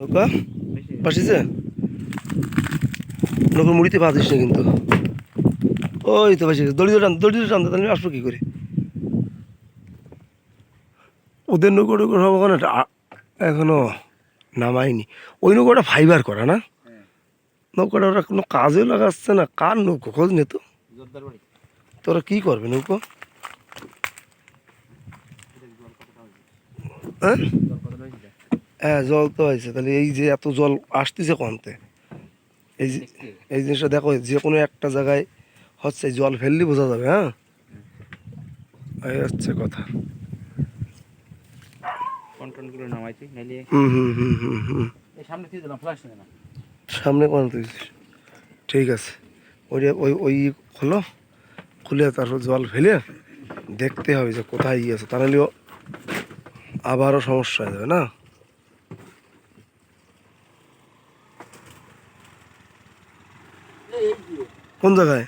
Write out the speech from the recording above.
নৌকা? বাসিছে নৌকা মুড়িতে পাতিস না কিন্তু। ওই তো বাসি দড়ি টান দড়ি টান তাহলে আসব কী করে? ওদের নৌকো টৌকো সব ওখানে এখনও নামায়নি। ওই নৌকাটা ফাইবার করা না? নৌকাটা ওরা কোনো কাজেও লাগাচ্ছে না। কার নৌকো? খোঁজ নে তো। তোরা কি করবে নৌকো? হ্যাঁ? হ্যাঁ জল তো হয়েছে। তাহলে এই যে এত জল আসতেছে কমতে এই যে এই জিনিসটা দেখো যে কোনো একটা জায়গায় হচ্ছে জল ফেললে বোঝা যাবে হ্যাঁ? এই হচ্ছে কথা। কন্ট্রোলগুলো নামাইছি নাইলে হুম হুম হুম হুম হুম সামনে দিয়ে দিলাম ফ্লাশ না সামনে কোন ঠিক আছে। ওই ওই ওই খোলো খুলে তারপর জল ফেলে দেখতে হবে যে কোথায় ইয়ে আছে। তা নাহলেও আবারও সমস্যা হয়ে যাবে না? কোন জায়গায়?